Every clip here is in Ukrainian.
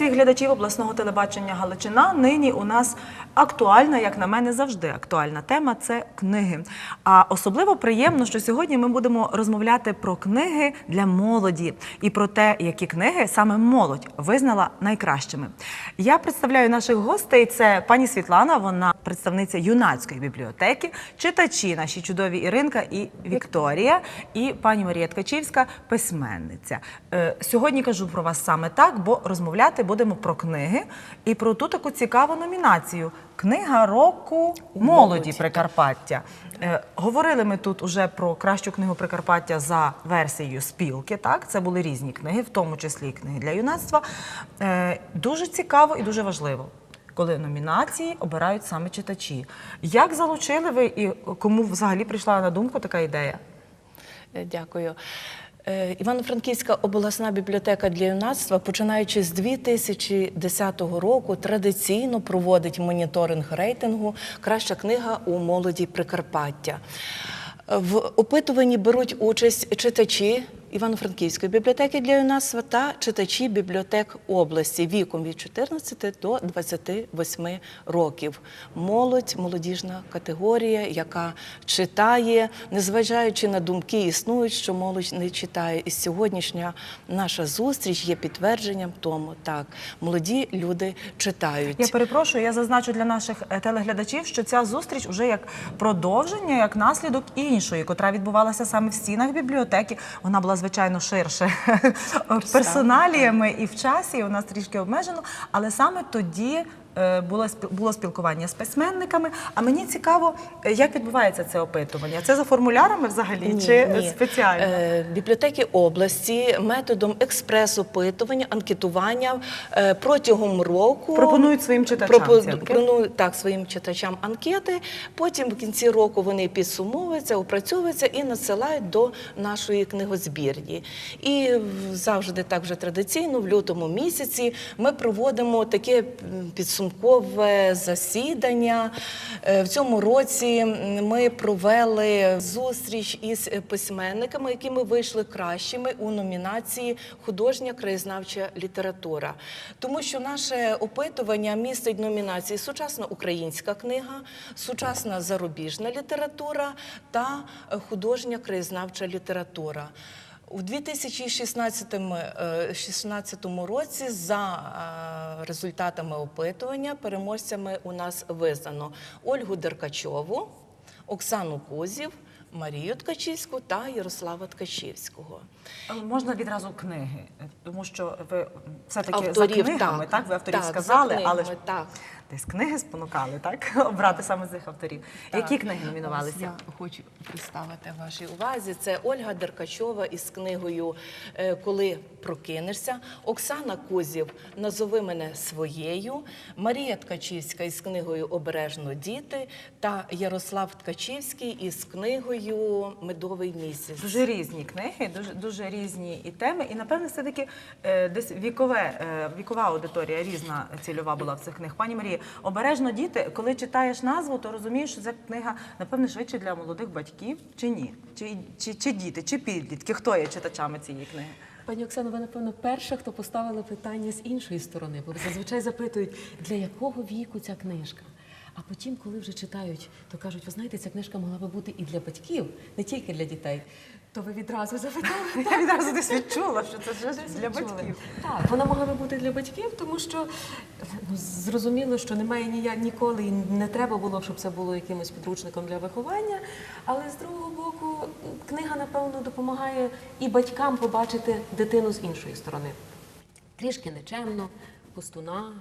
всіх глядачів обласного телебачення Галичина. Нині у нас актуальна, як на мене, завжди актуальна тема це книги. А особливо приємно, що сьогодні ми будемо розмовляти про книги для молоді і про те, які книги саме молодь визнала найкращими. Я представляю наших гостей. Це пані Світлана, вона представниця юнацької бібліотеки, читачі наші чудові Іринка і Вікторія, і пані Марія Ткачівська, письменниця. Е, Сьогодні кажу про вас саме так, бо розмовляти будемо про книги і про ту таку цікаву номінацію Книга року молоді Прикарпаття. Е, Говорили ми тут уже про кращу книгу Прикарпаття за версією спілки. Так, це були різні книги, в тому числі і книги для юнацтва. Е, Дуже цікаво і дуже важливо. Коли номінації обирають саме читачі. Як залучили ви і кому взагалі прийшла на думку така ідея? Е, Дякую. Е, Івано-Франківська обласна бібліотека для юнацтва, починаючи з 2010 року, традиційно проводить моніторинг рейтингу Краща книга у молоді Прикарпаття. В опитуванні беруть участь читачі Івано-Франківської бібліотеки для юнацтва та читачі бібліотек області віком від 14 до 28 років. Молодь, молодіжна категорія, яка читає, незважаючи на думки, існують, що молодь не читає. І сьогоднішня наша зустріч є підтвердженням тому, так, молоді люди читають. Я перепрошую, я зазначу для наших е, телеглядачів, що ця зустріч вже як продовження, як наслідок іншої, котра відбувалася саме в стінах бібліотеки. Вона була звичайно ширше персоналіями і в часі. У нас трішки обмежено, але саме тоді. Е, Було спілкування з письменниками. А мені цікаво, е, як відбувається це опитування? Це за формулярами взагалі чи е, спеціально? Е, бібліотеки області методом експрес-опитування, анкетування е, протягом року Пропонують своїм читачам пропонують, так своїм читачам анкети. Потім в кінці року вони підсумовуються, опрацьовуються і надсилають до нашої книгозбірні. І завжди так вже традиційно, в лютому місяці ми проводимо таке м, підсумкове засідання. Е, В цьому році ми провели зустріч із письменниками, які ми вийшли кращими у номінації Художня краєзнавча література. Тому що наше опитування містить номінації Сучасна українська книга, сучасна зарубіжна література та художня краєзнавча література. У 2016 е, 16 році за е, результатами опитування переможцями у нас визнано Ольгу Деркачову, Оксану Кузів, Марію Ткачівську та Ярослава Ткачівського. Е, Можна відразу книги, е, тому що ви все-таки Авторів, за книгами, так, так. ви авторів Так, за сказали, але ж так. десь книги спонукали, так? Обрати саме з цих авторів. Які книги номінувалися? Я хочу представити вашій увазі. Це Ольга Деркачова із книгою е, Коли прокинешся, Оксана Кузів Назови мене своєю, Марія Ткачівська із книгою Обережно діти та Ярослав Ткачівський із книгою Медовий місяць. Дуже різні книги, дуже дуже різні і теми. І напевне, все таки е, десь вікове вікова аудиторія різна цільова була в цих книг. Пані Марія, обережно діти, коли читаєш назву, то розумієш, що ця книга напевне швидше для молодих батьків чи ні? Чи, чи, чи діти, чи підлітки? Хто є читачами цієї книги? Пані Оксано, ви напевно перша, хто поставила питання з іншої сторони, бо зазвичай запитують, для якого віку ця книжка. А потім, коли вже читають, то кажуть, ви знаєте, ця книжка могла би бути і для батьків, не тільки для дітей. То ви відразу запитали. Я відразу десь відчула, що це вже для батьків. Так, вона могла би бути для батьків, тому що ну, зрозуміло, що немає ніяк ніколи і не треба було, щоб це було якимось підручником для виховання. Але з другого боку, книга, напевно, допомагає і батькам побачити дитину з іншої сторони. Трішки нечемно, пустуна.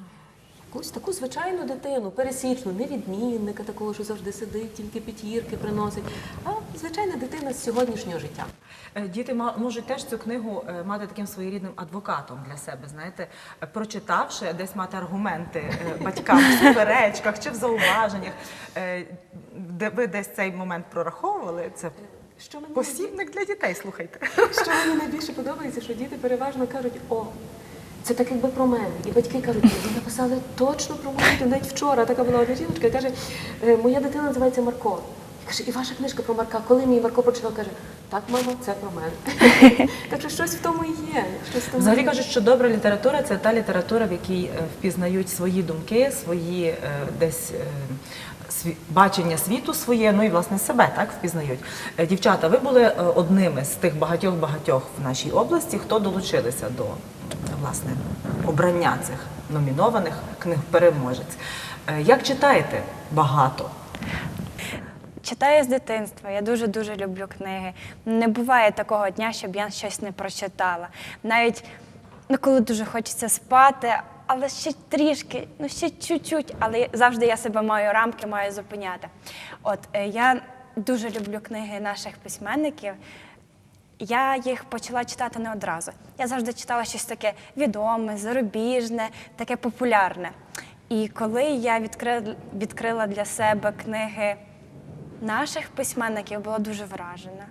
Якусь таку звичайну дитину, пересічну, не відмінника такого, що завжди сидить, тільки п'ятірки приносить, а звичайна дитина з сьогоднішнього життя. Е, Діти можуть теж цю книгу е, мати таким своєрідним адвокатом для себе. Знаєте, Е, прочитавши, десь мати аргументи батькам в суперечках чи в зауваженнях. Де ви десь цей момент прораховували? Це Що мені посібник для дітей. Слухайте. Що мені найбільше подобається, що діти переважно кажуть, о, це так якби про мене. І батьки кажуть, ви написали точно про мою дитину. Навіть вчора така була одна жіночка, каже, «Е, моя дитина називається Марко. І каже, і ваша книжка про Марка. Коли мій Марко прочитав, каже, Так, мамо, це про мене. так що щось в тому і є. Щось в тому Взагалі є. кажуть, що добра література це та література, в якій е, впізнають свої думки, свої е, десь. Бачення світу своє, ну і власне себе так впізнають. Дівчата, ви були одними з тих багатьох багатьох в нашій області, хто долучилися до власне обрання цих номінованих книг переможець. Е, Як читаєте багато? Читаю з дитинства. Я дуже дуже люблю книги. Не буває такого дня, щоб я щось не прочитала. Навіть коли дуже хочеться спати, але ще трішки, ну ще чуть-чуть, але завжди я себе маю рамки, маю зупиняти. От е, я дуже люблю книги наших письменників. Я їх почала читати не одразу. Я завжди читала щось таке відоме, зарубіжне, таке популярне. І коли я відкрила, для себе книги наших письменників, була дуже вражена.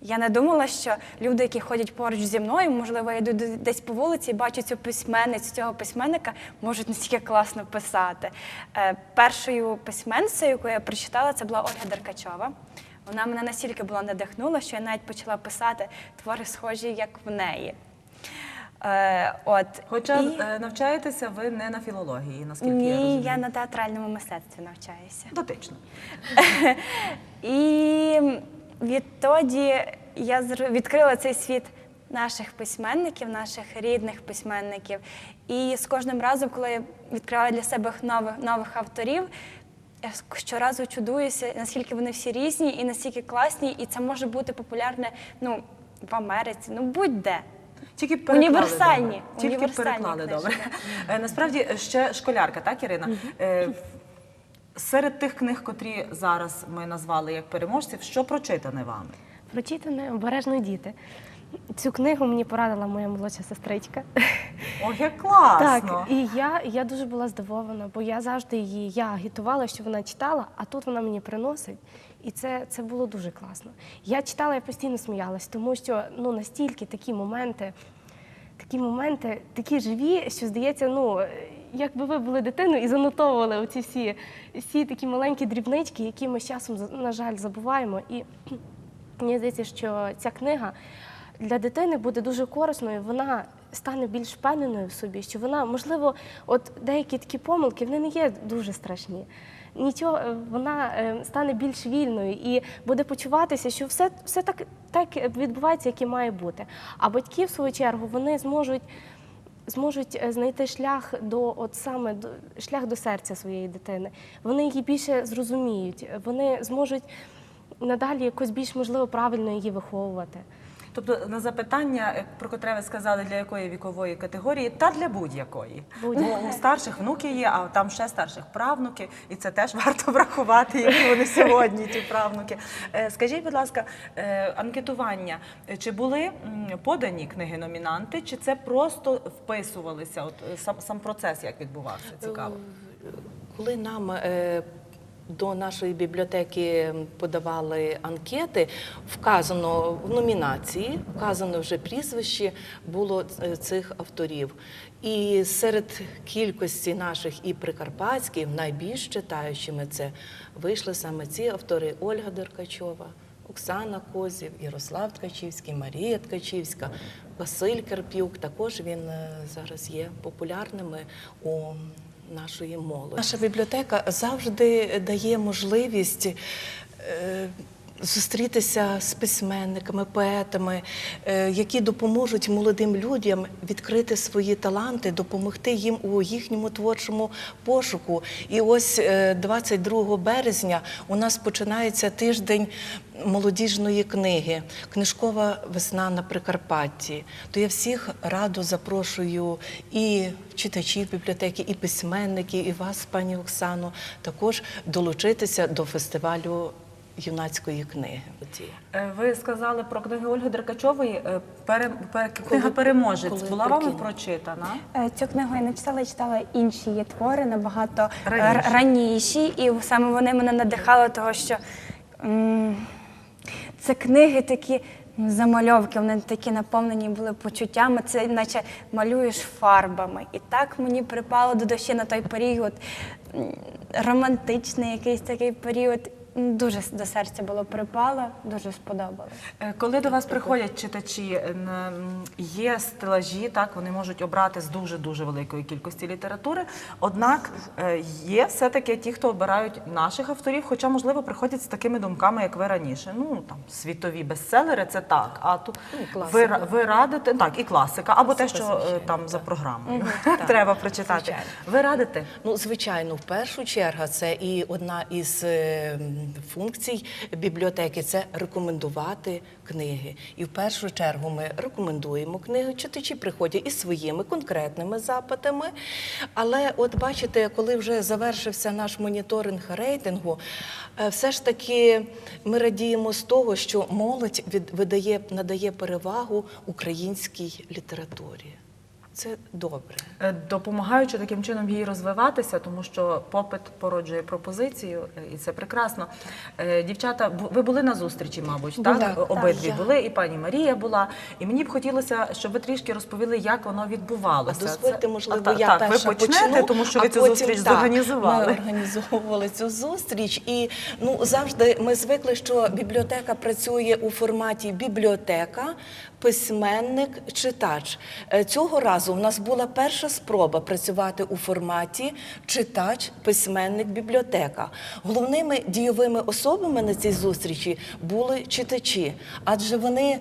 Я не думала, що люди, які ходять поруч зі мною, можливо, я йду десь по вулиці і бачу цю письменницю, цього письменника, можуть настільки класно писати. Е, першою письменницею, яку я прочитала, це була Ольга Деркачова. Вона мене настільки була надихнула, що я навіть почала писати твори, схожі, як в неї. Е, от, Хоча і... е, навчаєтеся ви не на філології, наскільки я Ні, я на театральному мистецтві навчаюся. Дотично. І відтоді я відкрила цей світ наших письменників, наших рідних письменників. І з кожним разом, коли я відкриваю для себе нових, нових авторів, я щоразу чудуюся, наскільки вони всі різні і наскільки класні, і це може бути популярне ну, в Америці, ну будь-де. Тільки переклали Універсальні, добре. Тільки універсальні переклали книжки. добре. Е, Насправді ще школярка, так, Ірина? Е, Серед тих книг, котрі зараз ми назвали як переможців, що прочитане вами? Прочитане обережно діти. Цю книгу мені порадила моя молодша сестричка. Ох, як класно! Так, і я, я дуже була здивована, бо я завжди її я агітувала, що вона читала, а тут вона мені приносить. І це, це було дуже класно. Я читала, я постійно сміялась, тому що ну, настільки такі моменти, такі моменти, такі живі, що здається, ну, якби ви були дитиною і занотовували оці всі, всі такі маленькі дрібнички, які ми з часом, на жаль, забуваємо. І Мені здається, що ця книга для дитини буде дуже корисною. Вона стане більш впевненою в собі, що вона, можливо, от деякі такі помилки вони не є дуже страшні. Нічого, е, вона е, стане більш вільною і буде почуватися, що все, все так, так відбувається, як і має бути. А батьки, в свою чергу, вони зможуть. Зможуть е, знайти шлях до от саме до шлях до серця своєї дитини. Вони її більше зрозуміють. Вони зможуть надалі якось більш можливо правильно її виховувати. Тобто на запитання, е, про котре ви сказали, для якої вікової категорії, та для будь-якої. Будь-якої. Бо у старших внуки є, а там ще старших правнуки, і це теж варто врахувати, які вони сьогодні, ті правнуки. Е, Скажіть, будь ласка, е, анкетування, чи були подані книги номінанти, чи це просто вписувалися? От сам, сам процес як відбувався? Цікаво. Коли нам е, до нашої бібліотеки подавали анкети, вказано в номінації, вказано вже прізвище було е, цих авторів. І серед кількості наших і прикарпатських, найбільш читаючими це вийшли саме ці автори Ольга Деркачова. Оксана Козів, Ярослав Ткачівський, Марія Ткачівська, Василь Карпюк. Також він е, зараз є популярними у нашої молоді. Наша бібліотека завжди дає можливість. Е, Зустрітися з письменниками, поетами, е, які допоможуть молодим людям відкрити свої таланти, допомогти їм у їхньому творчому пошуку. І ось е, 22 березня у нас починається тиждень молодіжної книги, книжкова весна на Прикарпатті. То я всіх радо запрошую і читачів бібліотеки, і письменників, і вас, пані Оксано, також долучитися до фестивалю юнацької книги. Е, Ви сказали про книги Ольги Деркачової. Е, Пере, пере, книга Переможець коли була вами. Е, прочитана? Цю книгу я не читала, я читала інші її твори набагато е, раніші, і саме вони мене надихали, того що це книги такі. Замальовки, вони такі наповнені були почуттями, це наче малюєш фарбами. І так мені припало до душі на той період романтичний якийсь такий період. Дуже до серця було припало, дуже сподобалось. Е, Коли до вас приходять читачі, е, є стелажі, так вони можуть обрати з дуже дуже великої кількості літератури. Однак е, є все-таки ті, хто обирають наших авторів, хоча можливо приходять з такими думками, як ви раніше. Ну там світові бестселери, це так. А тут Ну, ви, ви радите так, і класика, або те, що звичайно, там за програмою треба прочитати. звичайно. Ви радите? Ну, звичайно, в першу чергу це і одна із функцій бібліотеки це рекомендувати книги. І в першу чергу ми рекомендуємо книги. Читачі приходять із своїми конкретними запитами. Але, от бачите, коли вже завершився наш моніторинг рейтингу, е, все ж таки ми радіємо з того, що молодь надає перевагу українській літературі. Це добре. Е, допомагаючи таким чином їй розвиватися, тому що попит породжує пропозицію, е, і це прекрасно. Е, Дівчата, бу- ви були на зустрічі, мабуть, так? Була, так, Обидві я. були, і пані Марія була. І мені б хотілося, щоб ви трішки розповіли, як воно відбувалося. А дозвольте, Це- можливо, А, та- я так, перша ви почнете, почну, тому що ви цю потім, зустріч так, зорганізували. Ми організовували цю зустріч, і ну завжди ми звикли, що бібліотека працює у форматі бібліотека, письменник, читач. Е, Цього разу в нас була перша спроба працювати у форматі читач, письменник, бібліотека. Головними дійовими особами на цій зустрічі були читачі, адже вони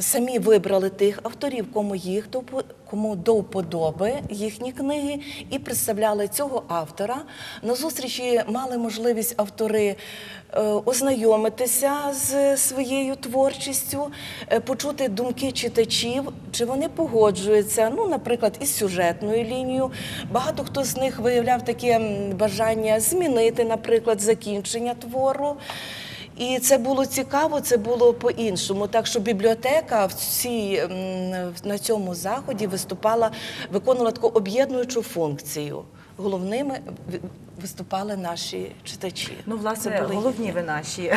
самі вибрали тих авторів, кому їх до впо- кому до вподоби їхні книги, і представляли цього автора. На зустрічі мали можливість автори е, ознайомитися з своєю творчістю, е, почути думки читачів, чи вони погоджуються, ну, наприклад, із сюжетною лінією. Багато хто з них виявляв таке бажання змінити, наприклад, закінчення твору. І це було цікаво, це було по-іншому. Так що бібліотека в цій, на цьому заході виступала, виконувала таку об'єднуючу функцію. Головними виступали наші читачі. Ну, Це власне, були головні ви наші.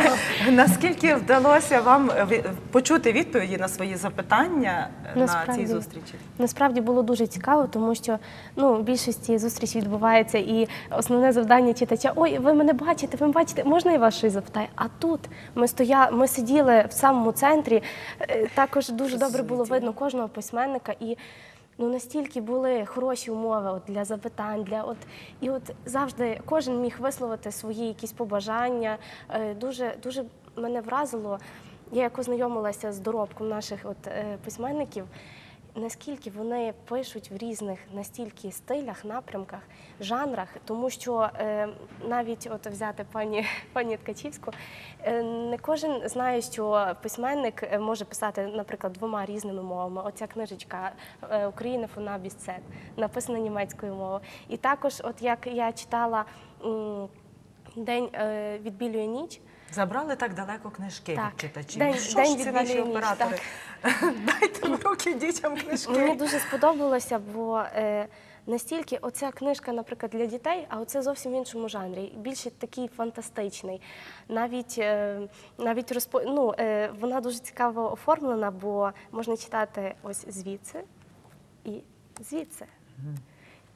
Наскільки вдалося вам е, ви- почути відповіді на свої запитання е, на цій зустрічі? Насправді було дуже цікаво, тому що ну, в більшості зустрічі відбувається і основне завдання читача: ой, ви мене бачите, ви мене бачите, можна я вас щось запитаю? А тут ми стоя, ми сиділи в самому центрі. е, Також дуже добре було видно кожного письменника і. Ну настільки були хороші умови от, для запитань, для от і от завжди кожен міг висловити свої якісь побажання. Е, Дуже дуже мене вразило. Я як ознайомилася з доробком наших от е, письменників, наскільки вони пишуть в різних настільки стилях, напрямках, жанрах, тому що е, навіть от взяти пані пані Ткачівську, е, не кожен знає, що письменник е, може писати, наприклад, двома різними мовами. Оця книжечка е, Україна фона Бісцет, написана німецькою мовою. І також, от як я читала День е, відбілює ніч. Забрали так далеко книжки Так. від читачів. День- що день ж ці наші оператори? Дайте в руки дітям книжки. Мені дуже сподобалося, бо е, настільки оця книжка, наприклад, для дітей, а оце зовсім в іншому жанрі. Більше такий фантастичний. Навіть, е, навіть розпо... ну, е, вона дуже цікаво оформлена, бо можна читати ось звідси і звідси.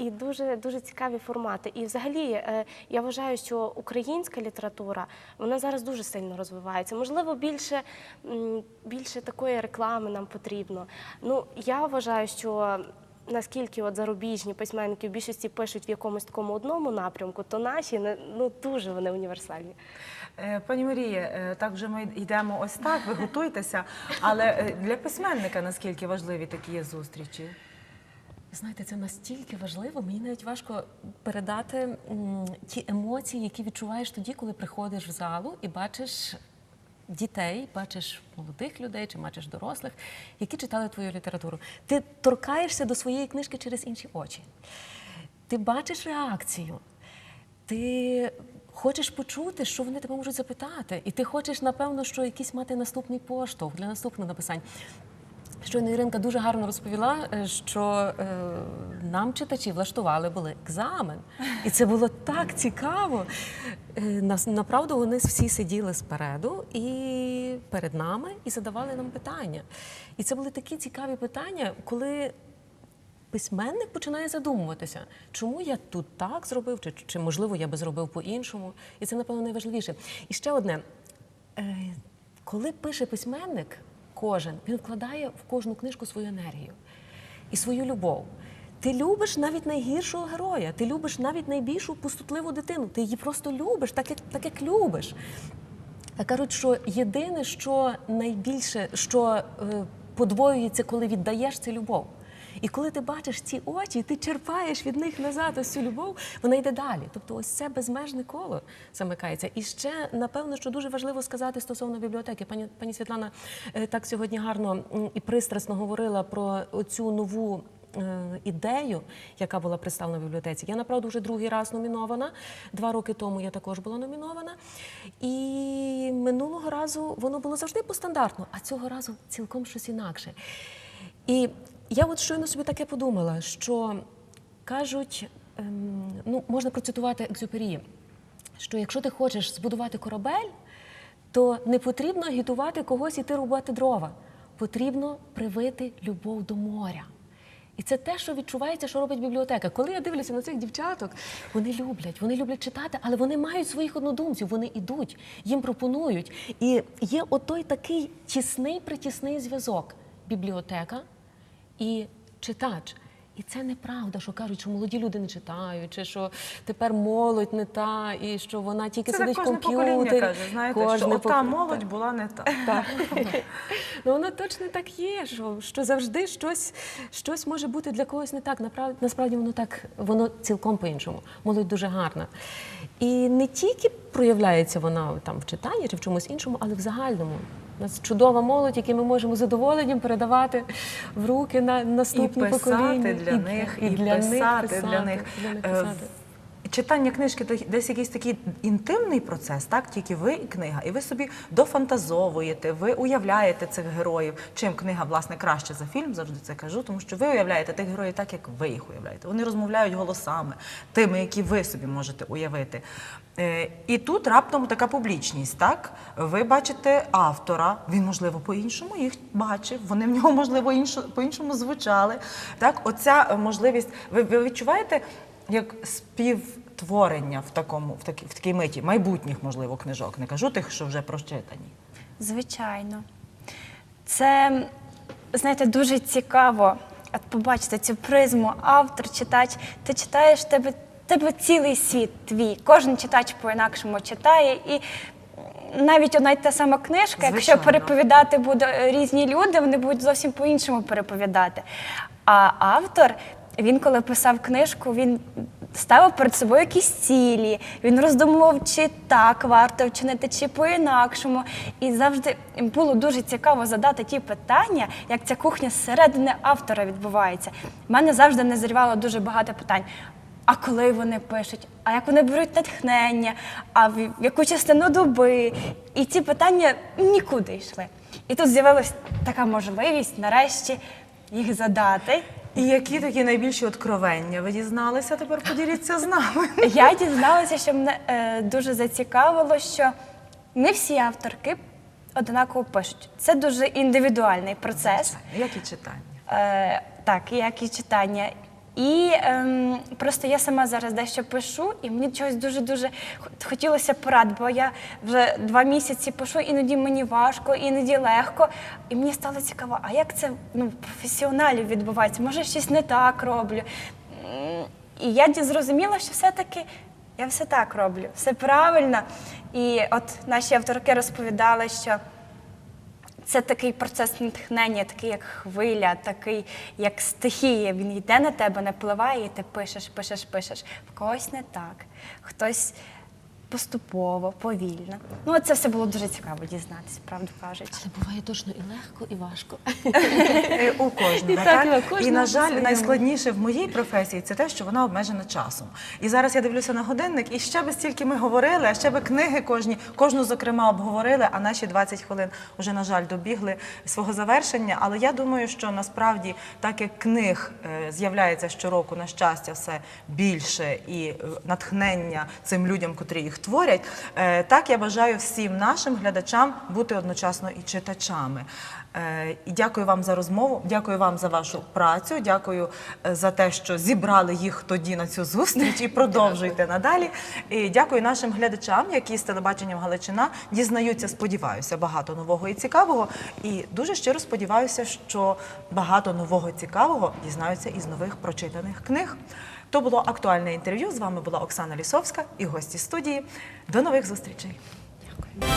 І дуже дуже цікаві формати. І взагалі е, я вважаю, що українська література вона зараз дуже сильно розвивається. Можливо, більше, більше такої реклами нам потрібно. Ну я вважаю, що наскільки от зарубіжні письменники в більшості пишуть в якомусь такому одному напрямку, то наші не- ну дуже вони універсальні. Е, Пані Марія, е, так вже ми йдемо ось так, ви готуйтеся. Але для письменника наскільки важливі такі зустрічі? Знаєте, це настільки важливо. Мені навіть важко передати ті емоції, які відчуваєш тоді, коли приходиш в залу і бачиш дітей, бачиш молодих людей чи бачиш дорослих, які читали твою літературу. Ти торкаєшся до своєї книжки через інші очі. Ти бачиш реакцію. Ти хочеш почути, що вони тебе можуть запитати, і ти хочеш, напевно, що якийсь мати наступний поштовх для наступного написань. Щойно Іринка дуже гарно розповіла, е, що е, нам читачі влаштували були екзамен, і це було так цікаво. Е, направду вони всі сиділи спереду і перед нами і задавали нам питання. І це були такі цікаві питання, коли письменник починає задумуватися, чому я тут так зробив, чи, чи можливо я би зробив по-іншому. І це, напевно, найважливіше. І ще одне. Е, Коли пише письменник, кожен, він вкладає в кожну книжку свою енергію і свою любов. Ти любиш навіть найгіршого героя, ти любиш навіть найбільшу пустотливу дитину. Ти її просто любиш, так як, так як любиш. А кажуть, що єдине, що найбільше, що е, подвоюється, коли віддаєш, це любов. І коли ти бачиш ці очі, ти черпаєш від них назад ось цю любов, вона йде далі. Тобто, ось це безмежне коло замикається. І ще напевно, що дуже важливо сказати стосовно бібліотеки. Пані пані Світлана е, так сьогодні гарно і пристрасно говорила про цю нову. е, Ідею, яка була представлена в бібліотеці. Я направду вже другий раз номінована. Два роки тому я також була номінована. І минулого разу воно було завжди по стандартну, а цього разу цілком щось інакше. І я от щойно собі таке подумала, що кажуть, ем, ну можна процитувати Екзюпері, що якщо ти хочеш збудувати корабель, то не потрібно агітувати когось іти рубати дрова. Потрібно привити любов до моря. І це те, що відчувається, що робить бібліотека. Коли я дивлюся на цих дівчаток, вони люблять, вони люблять читати, але вони мають своїх однодумців, вони ідуть, їм пропонують. І є отой такий тісний притісний зв'язок бібліотека і читач. І це неправда, що кажуть, що молоді люди не читають, чи що тепер молодь не та, і що вона тільки Це сидить в кожне комп'ютері. покоління каже, знаєте, Кожне ота пок- молодь була не та. так. ну воно точно так є, що, що завжди щось, щось може бути для когось не так. Насправді воно так, воно цілком по-іншому. Молодь дуже гарна. І не тільки проявляється вона там в читанні чи в чомусь іншому, але в загальному. У нас чудова молодь, яку ми можемо задоволенням передавати в руки на наступні і писати покоління. для них, і і, для них писати писати, для них. для них Е, писати. Читання книжки то десь якийсь такий інтимний процес, так тільки ви і книга, і ви собі дофантазовуєте, ви уявляєте цих героїв. Чим книга власне краще за фільм, завжди це кажу, тому що ви уявляєте тих героїв так, як ви їх уявляєте. Вони розмовляють голосами, тими, які ви собі можете уявити. Е, І тут раптом така публічність, так? Ви бачите автора, він, можливо, по-іншому їх бачив, вони в нього, можливо, іншо- по-іншому звучали. Так, оця е, можливість, ви, ви відчуваєте як співтворення в такому, в такій, в такій миті майбутніх, можливо, книжок. Не кажу тих, що вже прочитані. Звичайно. Це, знаєте, дуже цікаво от побачити цю призму, автор, читач. Ти читаєш тебе, тебе цілий світ твій. Кожен читач по-інакшому читає. І навіть одна й та сама книжка, якщо переповідати будуть різні люди, вони будуть зовсім по-іншому переповідати. А автор, він коли писав книжку, він ставив перед собою якісь цілі, він роздумував, чи так варто вчинити, чи по-інакшому. І завжди було дуже цікаво задати ті питання, як ця кухня зсередини автора відбувається. У мене завжди назрівало дуже багато питань. А коли вони пишуть, а як вони беруть натхнення, а в яку частину доби? І ці питання нікуди йшли. І тут з'явилася така можливість нарешті їх задати. І які такі найбільші откровення ви дізналися? Тепер поділіться з нами. Я дізналася, що мене е, дуже зацікавило, що не всі авторки однаково пишуть. Це дуже індивідуальний процес. Як і читання. Е, так, як і читання. І ем, просто я сама зараз дещо пишу, і мені чогось дуже-дуже хотілося порад, бо я вже два місяці пишу, іноді мені важко, іноді легко. І мені стало цікаво, а як це ну, професіоналів відбувається? Може, щось не так роблю. І я зрозуміла, що все-таки я все так роблю, все правильно. І от наші авторки розповідали, що це такий процес натхнення, такий як хвиля, такий як стихія. Він йде на тебе, напливає, і ти пишеш, пишеш, пишеш. В когось не так, хтось поступово, повільно. Ну, це все було дуже цікаво дізнатися, правду кажучи. Але буває точно і легко, і важко. Е, У кожного. І так, так? і на І, на жаль, найскладніше в моїй професії це те, що вона обмежена часом. І зараз я дивлюся на годинник, і ще би стільки ми говорили, а ще би книги кожні, кожну, зокрема, обговорили, а наші 20 хвилин вже, на жаль, добігли свого завершення. Але я думаю, що насправді, так як книг е, з'являється щороку, на щастя, все більше і е, натхнення цим людям, котрі їх творять, е, так я бажаю всім нашим глядачам бути одночасно і читачами. Е, І дякую вам за розмову. Дякую вам за вашу працю. Дякую е, за те, що зібрали їх тоді на цю зустріч і продовжуйте надалі. І дякую нашим глядачам, які з телебаченням Галичина дізнаються, сподіваюся, багато нового і цікавого. І дуже щиро сподіваюся, що багато нового і цікавого дізнаються із нових прочитаних книг. То було актуальне інтерв'ю. З вами була Оксана Лісовська і гості студії. До нових зустрічей. Дякую.